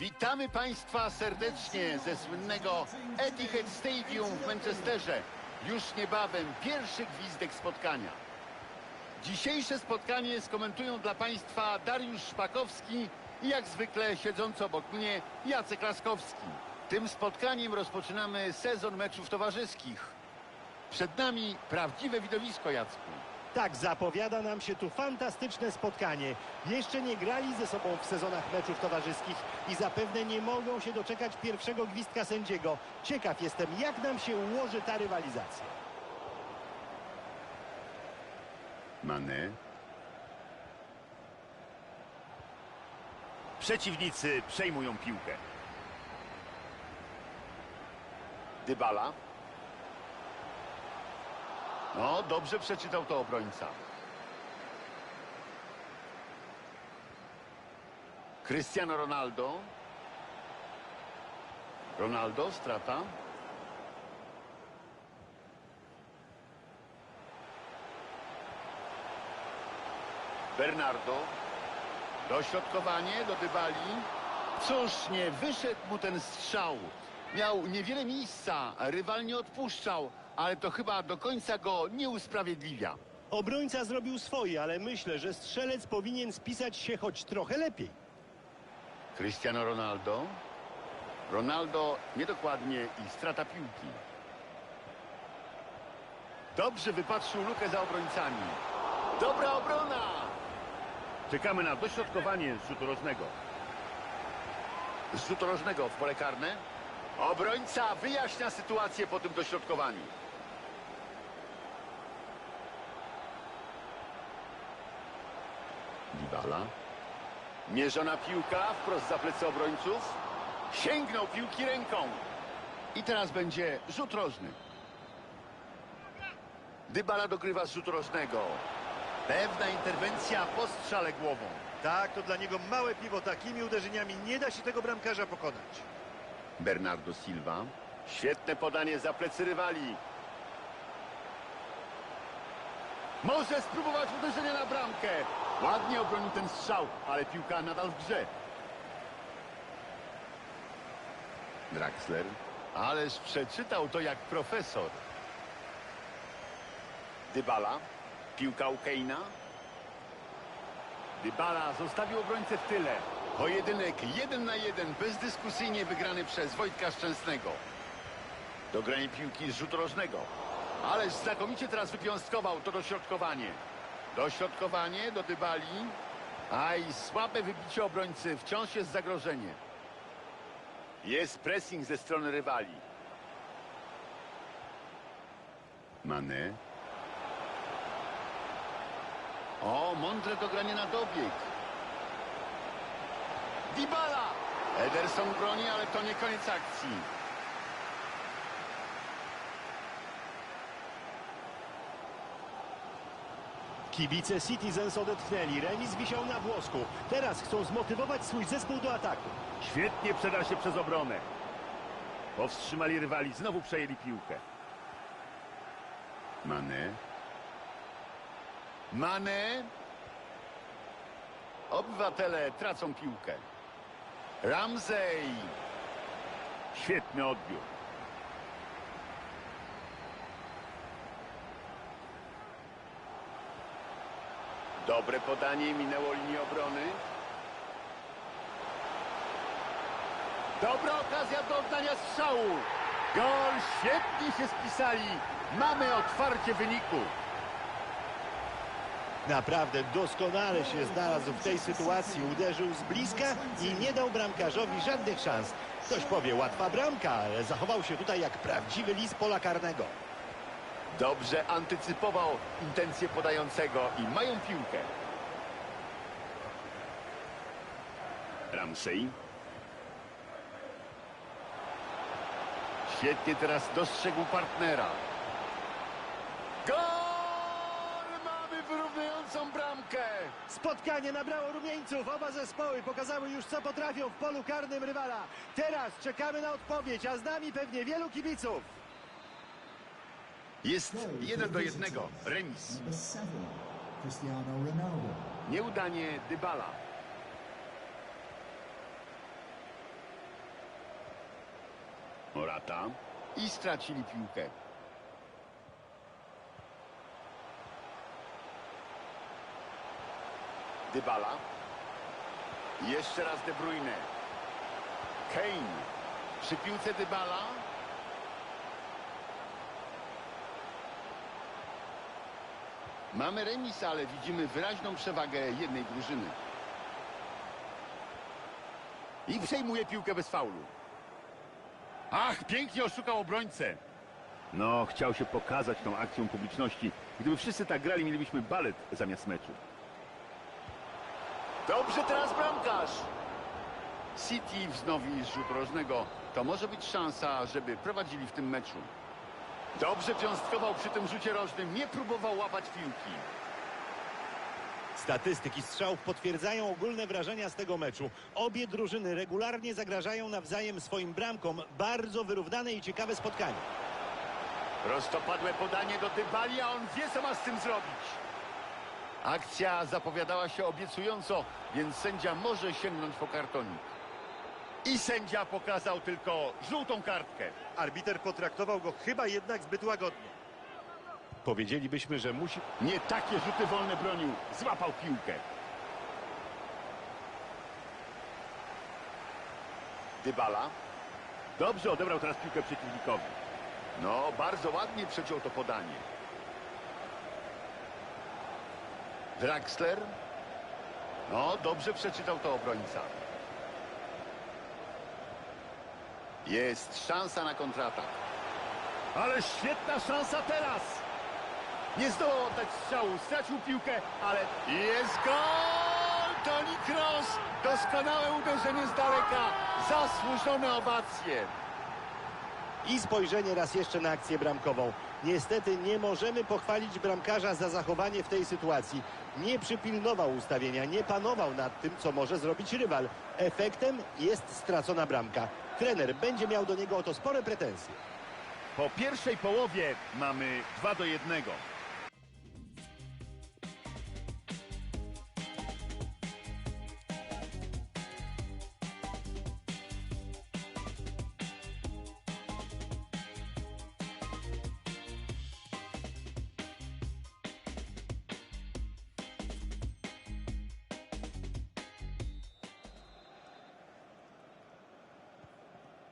Witamy Państwa serdecznie ze słynnego Etihad Stadium w Manchesterze. Już niebawem pierwszy gwizdek spotkania. Dzisiejsze spotkanie skomentują dla Państwa Dariusz Szpakowski i jak zwykle siedzący obok mnie Jacek Laskowski. Tym spotkaniem rozpoczynamy sezon meczów towarzyskich. Przed nami prawdziwe widowisko, Jacku. Tak, zapowiada nam się tu fantastyczne spotkanie. Jeszcze nie grali ze sobą w sezonach meczów towarzyskich i zapewne nie mogą się doczekać pierwszego gwizdka sędziego. Ciekaw jestem, jak nam się ułoży ta rywalizacja. Mane. Przeciwnicy przejmują piłkę. Dybala. No, dobrze przeczytał to obrońca. Cristiano Ronaldo. Ronaldo, strata. Bernardo. Dośrodkowanie do Dybali. Cóż, nie wyszedł mu ten strzał. Miał niewiele miejsca, rywal nie odpuszczał, ale to chyba do końca go nie usprawiedliwia. Obrońca zrobił swoje, ale myślę, że strzelec powinien spisać się choć trochę lepiej. Cristiano Ronaldo. Ronaldo niedokładnie i strata piłki. Dobrze wypatrzył lukę za obrońcami. Dobra obrona! Czekamy na dośrodkowanie z rzutu rożnego. Z rzutu rożnego w pole karne. Obrońca wyjaśnia sytuację po tym dośrodkowaniu. Dybala. Mierzona piłka wprost za plecy obrońców. Sięgnął piłki ręką. I teraz będzie rzut rożny. Dybala dogrywa z rzutu rożnego. Pewna interwencja po strzale głową. Tak, to dla niego małe piwo. Takimi uderzeniami nie da się tego bramkarza pokonać. Bernardo Silva. Świetne podanie za plecy rywali. Może spróbować uderzenia na bramkę. Ładnie obronił ten strzał, ale piłka nadal w grze. Draxler. Ależ przeczytał to jak profesor. Dybala. Piłka u Keina. Dybala zostawił obrońcę w tyle. Pojedynek jeden na jeden, bezdyskusyjnie wygrany przez Wojtka Szczęsnego. Dogranie piłki z rzutu rożnego. Ależ znakomicie teraz wypiąstkował to dośrodkowanie. Dośrodkowanie do Dybali. Aj, słabe wybicie obrońcy. Wciąż jest zagrożenie. Jest pressing ze strony rywali. Mane. O, mądre dogranie na dobieg. Dybala! Ederson broni, ale to nie koniec akcji. Kibice Citizens odetchnęli, remis wisiał na włosku. Teraz chcą zmotywować swój zespół do ataku. Świetnie przedał się przez obronę. Powstrzymali rywali, znowu przejęli piłkę. Mane. Mane. Obywatele tracą piłkę. Ramsey. Świetny odbiór. Dobre podanie, minęło linię obrony. Dobra okazja do oddania strzału. Gol, świetnie się spisali. Mamy otwarcie wyniku. Naprawdę doskonale się znalazł w tej sytuacji. Uderzył z bliska i nie dał bramkarzowi żadnych szans. Ktoś powie, łatwa bramka, ale zachował się tutaj jak prawdziwy lis pola karnego. Dobrze antycypował intencje podającego i mają piłkę. Ramsey. Świetnie teraz dostrzegł partnera. Gol! Mamy wyrównującą bramkę. Spotkanie nabrało rumieńców. Oba zespoły pokazały już, co potrafią w polu karnym rywala. Teraz czekamy na odpowiedź, a z nami pewnie wielu kibiców. Jest jeden do jednego. Remis. Nieudanie Dybala. Morata. I stracili piłkę. Dybala. Jeszcze raz De Bruyne. Kane. Przy piłce Dybala. Mamy remis, ale widzimy wyraźną przewagę jednej drużyny. I przejmuje piłkę bez faulu. Ach, pięknie oszukał obrońcę. No, chciał się pokazać tą akcją publiczności. Gdyby wszyscy tak grali, mielibyśmy balet zamiast meczu. Dobrze teraz bramkarz. City wznowi rzut rożnego. To może być szansa, żeby prowadzili w tym meczu. Dobrze cząstkował przy tym rzucie rożnym. Nie próbował łapać piłki. Statystyki strzałów potwierdzają ogólne wrażenia z tego meczu. Obie drużyny regularnie zagrażają nawzajem swoim bramkom. Bardzo wyrównane i ciekawe spotkanie. Prostopadłe podanie do Dybali, a on wie, co ma z tym zrobić. Akcja zapowiadała się obiecująco, więc sędzia może sięgnąć po kartonik. I sędzia pokazał tylko żółtą kartkę. Arbiter potraktował go chyba jednak zbyt łagodnie. Powiedzielibyśmy, że musi... Nie takie rzuty wolne bronił. Złapał piłkę. Dybala. Dobrze odebrał teraz piłkę przeciwnikowi. No, bardzo ładnie przeciął to podanie. Draxler. No, dobrze przeczytał to obrońca. Jest szansa na kontratak. Ale świetna szansa teraz! Nie zdołał oddać strzału, stracił piłkę, ale jest gol! Toni Kroos! Doskonałe uderzenie z daleka, zasłużone owacje. I spojrzenie raz jeszcze na akcję bramkową. Niestety nie możemy pochwalić bramkarza za zachowanie w tej sytuacji. Nie przypilnował ustawienia, nie panował nad tym, co może zrobić rywal. Efektem jest stracona bramka. Trener będzie miał do niego o to spore pretensje. Po pierwszej połowie mamy 2 do 1.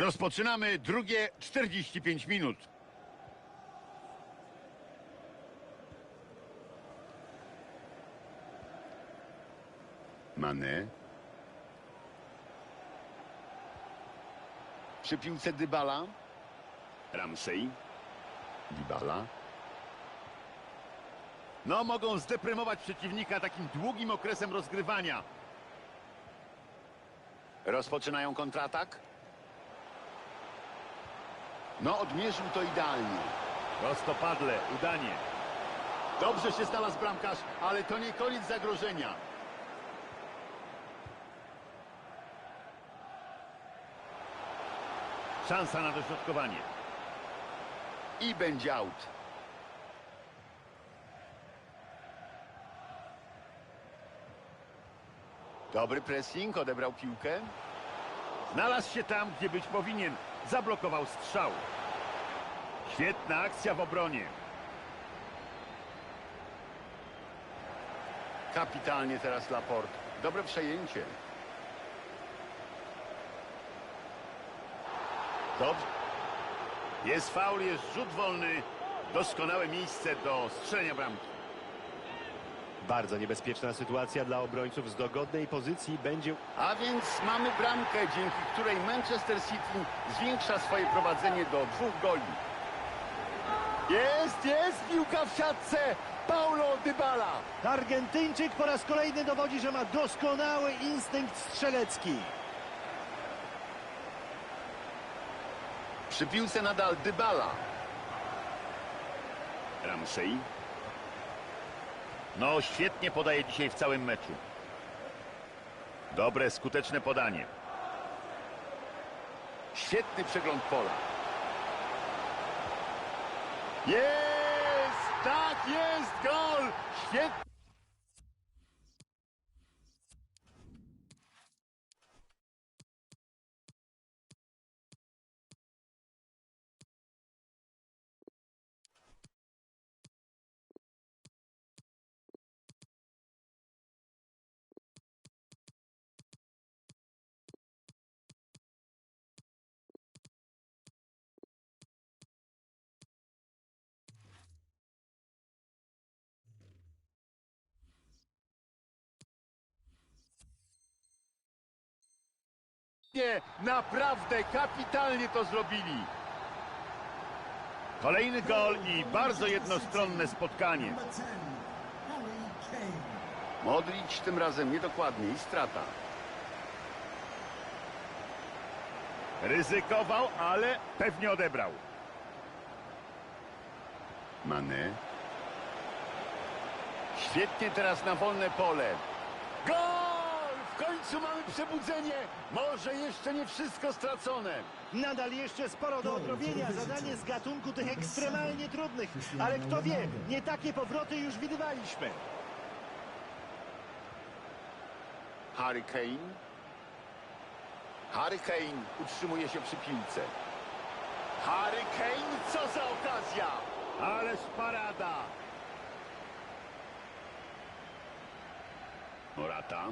Rozpoczynamy drugie 45 minut. Mane. Przy piłce Dybala. Ramsey. Dybala. No, mogą zdeprymować przeciwnika takim długim okresem rozgrywania. Rozpoczynają kontratak. No, odmierzył to idealnie. Prostopadle, udanie. Dobrze się znalazł bramkarz, ale to nie koniec zagrożenia. Szansa na dośrodkowanie. I będzie out. Dobry pressing, odebrał piłkę. Znalazł się tam, gdzie być powinien. Zablokował strzał. Świetna akcja w obronie. Kapitalnie teraz Laport. Dobre przejęcie. Dobrze. Jest faul, jest rzut wolny. Doskonałe miejsce do strzelenia bramki. Bardzo niebezpieczna sytuacja dla obrońców z dogodnej pozycji będzie A więc mamy bramkę, dzięki której Manchester City zwiększa swoje prowadzenie do dwóch goli. Jest, jest piłka w siatce. Paulo Dybala. Argentyńczyk po raz kolejny dowodzi, że ma doskonały instynkt strzelecki. Przy piłce nadal Dybala. Ramsey. No, świetnie podaje dzisiaj w całym meczu. Dobre, skuteczne podanie. Świetny przegląd pola. Jest! Tak jest! Gol! Świetnie! Nie, naprawdę kapitalnie to zrobili. Kolejny gol i bardzo jednostronne spotkanie. Number 10, Harry Kane. Modric tym razem niedokładnie i strata. Ryzykował, ale pewnie odebrał. Mane. Świetnie teraz na wolne pole. Gol! W końcu mamy przebudzenie. Może jeszcze nie wszystko stracone. Nadal jeszcze sporo do odrobienia. Zadanie z gatunku tych ekstremalnie trudnych. Ale kto wie, nie takie powroty już widywaliśmy. Harry Kane. Harry Kane utrzymuje się przy piłce. Harry Kane, co za okazja! Ależ parada. Morata.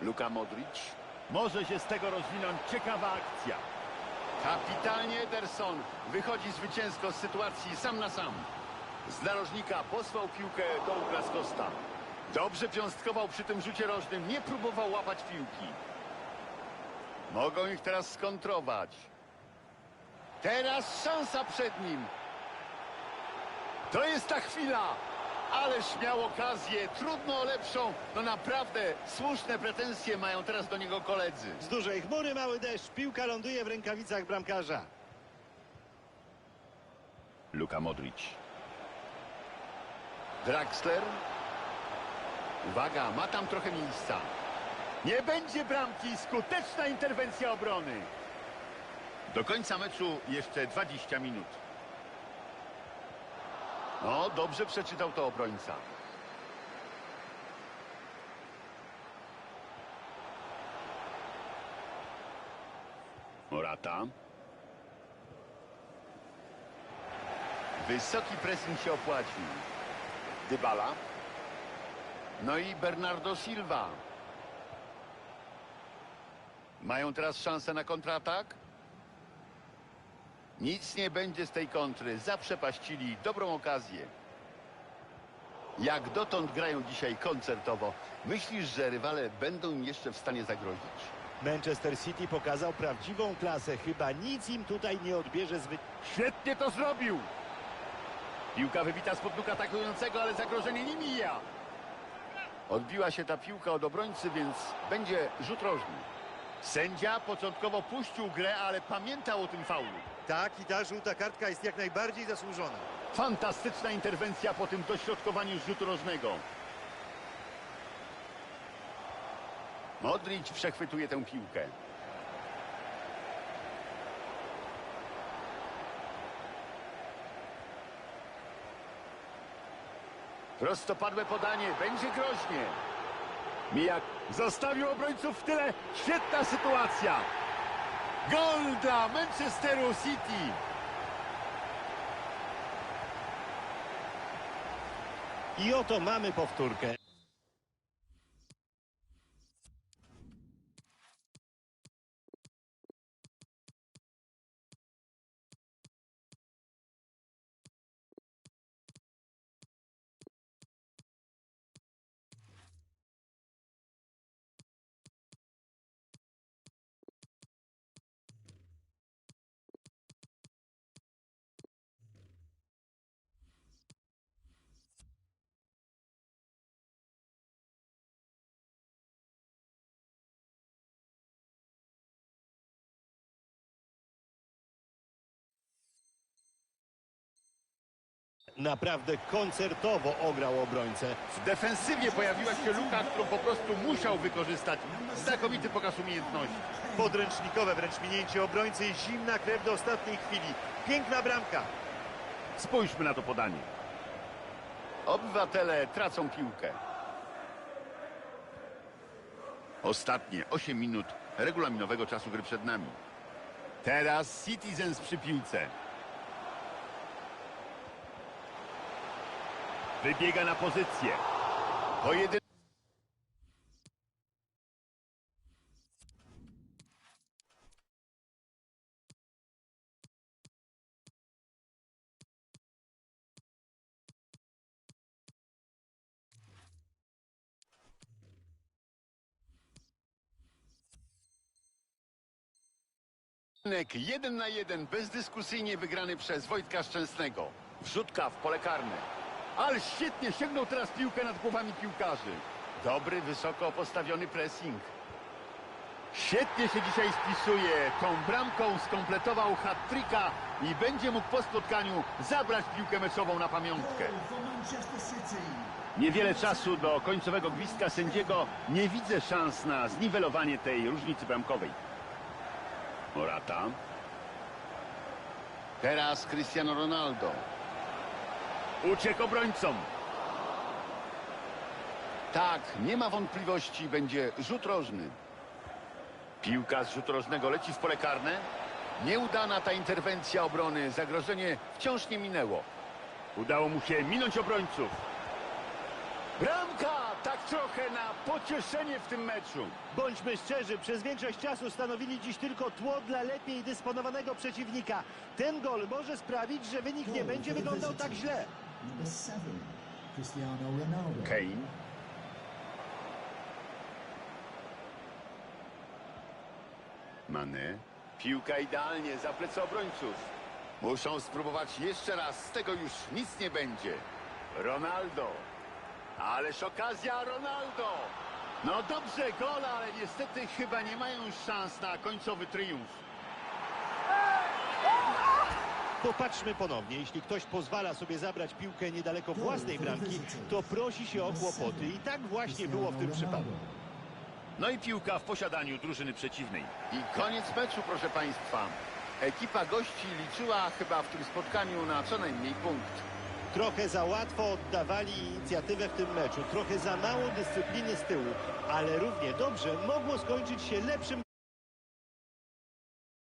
Luka Modric. Może się z tego rozwinąć ciekawa akcja. Kapitalnie Ederson wychodzi zwycięsko z sytuacji sam na sam. Z narożnika posłał piłkę Douglas Costa. Dobrze piąstkował przy tym rzucie rożnym, nie próbował łapać piłki. Mogą ich teraz skontrować. Teraz szansa przed nim. To jest ta chwila. Ależ miał okazję, trudno o lepszą. No naprawdę, słuszne pretensje mają teraz do niego koledzy. Z dużej chmury mały deszcz. Piłka ląduje w rękawicach bramkarza. Luka Modric. Draxler. Uwaga, ma tam trochę miejsca. Nie będzie bramki, skuteczna interwencja obrony. Do końca meczu jeszcze 20 minut. No, dobrze przeczytał to obrońca. Morata. Wysoki pressing się opłacił. Dybala. No i Bernardo Silva. Mają teraz szansę na kontratak? Nic nie będzie z tej kontry. Zaprzepaścili dobrą okazję. Jak dotąd grają dzisiaj koncertowo. Myślisz, że rywale będą im jeszcze w stanie zagrozić? Manchester City pokazał prawdziwą klasę. Chyba nic im tutaj nie odbierze zbyt... Świetnie to zrobił. Piłka wybita spod nóg atakującego, ale zagrożenie nie mija. Odbiła się ta piłka od obrońcy, więc będzie rzut rożny. Sędzia początkowo puścił grę, ale pamiętał o tym faulu. Tak, i ta żółta kartka jest jak najbardziej zasłużona. Fantastyczna interwencja po tym dośrodkowaniu z rzutu rożnego. Modric przechwytuje tę piłkę. Prostopadłe podanie, będzie groźnie. Mijak zostawił obrońców w tyle. Świetna sytuacja. Gol dla Manchesteru City. I oto mamy powtórkę. Naprawdę koncertowo ograł obrońcę. W defensywie pojawiła się luka, którą po prostu musiał wykorzystać. Znakomity pokaz umiejętności. Podręcznikowe wręcz minięcie obrońcy i zimna krew do ostatniej chwili. Piękna bramka. Spójrzmy na to podanie. Obywatele tracą piłkę. Ostatnie 8 minut regulaminowego czasu gry przed nami. Teraz Citizens przy piłce. Wybiega na pozycję. Pojedyn... Jeden na jeden, bezdyskusyjnie wygrany przez Wojtka Szczęsnego. Wrzutka w pole karne. Ale świetnie sięgnął teraz piłkę nad głowami piłkarzy. Dobry, wysoko postawiony pressing. Świetnie się dzisiaj spisuje. Tą bramką skompletował hat-tricka i będzie mógł po spotkaniu zabrać piłkę meczową na pamiątkę. Niewiele czasu do końcowego gwizdka sędziego. Nie widzę szans na zniwelowanie tej różnicy bramkowej. Morata. Teraz Cristiano Ronaldo. Uciekł obrońcom. Tak, nie ma wątpliwości, będzie rzut rożny. Piłka z rzutu rożnego leci w pole karne. Nieudana ta interwencja obrony, zagrożenie wciąż nie minęło. Udało mu się minąć obrońców. Bramka! Tak trochę na pocieszenie w tym meczu. Bądźmy szczerzy, przez większość czasu stanowili dziś tylko tło dla lepiej dysponowanego przeciwnika. Ten gol może sprawić, że wynik nie będzie wyglądał tak źle. Number seven, Cristiano Ronaldo. Kane. Mane. Piłka idealnie za plecy obrońców. Muszą spróbować jeszcze raz, z tego już nic nie będzie. Ronaldo. Ależ okazja Ronaldo. No dobrze, gol, ale niestety chyba nie mają szans na końcowy triumf. Popatrzmy ponownie. Jeśli ktoś pozwala sobie zabrać piłkę niedaleko własnej bramki, to prosi się o kłopoty. I tak właśnie było w tym przypadku. No i piłka w posiadaniu drużyny przeciwnej. I koniec meczu, proszę Państwa. Ekipa gości liczyła chyba w tym spotkaniu na co najmniej punkt. Trochę za łatwo oddawali inicjatywę w tym meczu. Trochę za mało dyscypliny z tyłu. Ale równie dobrze mogło skończyć się lepszym